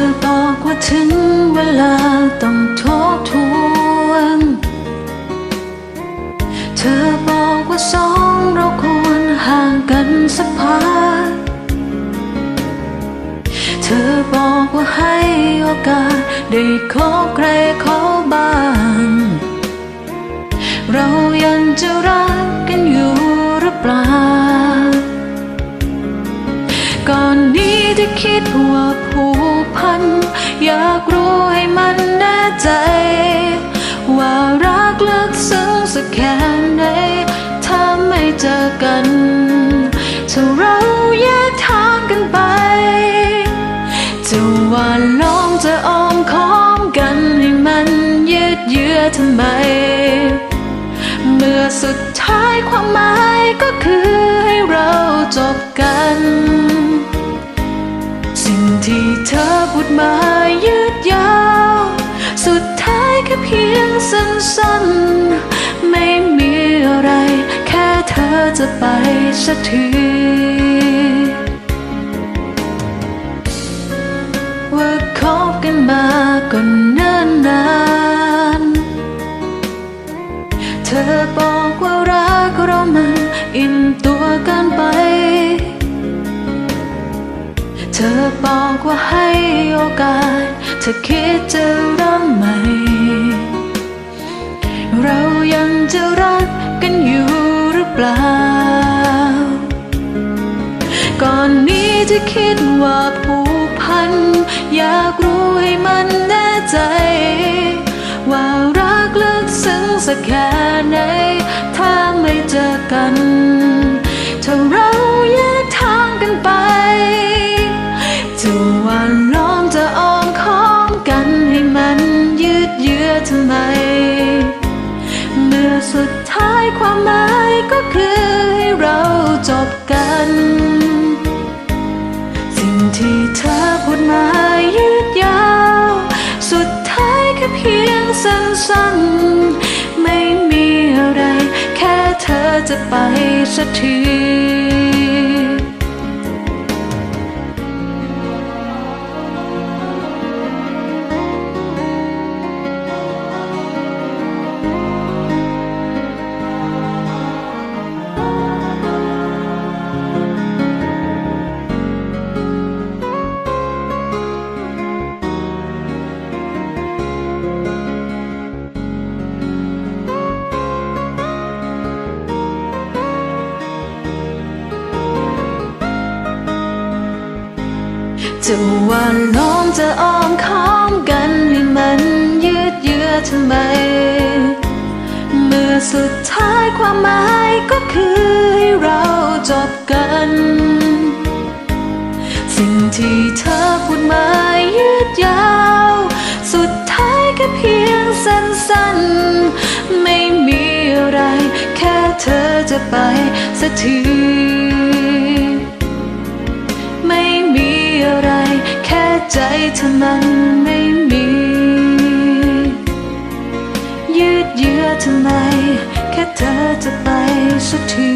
อบอกว่าถึงเวลาต้องทบทวน เธอบอกว่าสองเราควรห่างกันสักพัก เธอบอกว่าให้โอกาสได้ขอใครเขาบ้าง เรายังจะรักกันอยู่หรือเปล่า ก่อนนี้ที่คิดว่า กัน ถ้าเราแยกทางกันไป จะว่าลองจะอ้อมค้อมกันให้มันยืดเยื้อทำไม เมื่อสุดท้ายความหมายก็คือให้เราจบกัน สิ่งที่เธอพูดมายืดยาว สุดท้ายแค่เพียงสั้นๆ อจะไปสักทีว่าคบกันมาก็เนิ่นนาน เธอบอกว่ารักเรามันอิ่มตัวเกินไป เธอบอกว่าให้โอกาส เธอคิดจะเริ่มใหม่ เรายังจะรัก เปล่า ก่อนนี้จะคิดว่าผูกพัน อยากรู้ให้มันแน่ใจ ว่ารักลึกซึ้งสักแค่ไหน ถ้าไม่เจอกันถ้าเราแยกทางกันไปจะว่าล้อมจะอ้อมค้อมกันให้มันยืดเยื้อทำไม สุดท้ายความหมายก็คือให้เราจบกัน สิ่งที่เธอพูดมายืดยาว สุดท้ายแค่เพียงสั้นๆ ไม่มีอะไร แค่เธอจะไปสักที จะว่าล้อมจะอ้อมค้อมกันให้มันยืดเยื้อทำไม เมื่อสุดท้ายความหมายก็คือให้เราจบกัน สิ่งที่เธอพูดมายืดยาว สุดท้ายแค่เพียงสั้นๆ ไม่มีอะไร แค่เธอจะไปสักที ใจเธอมันไม่มี ยืดเยื้อทำไม แค่เธอจะไปสักที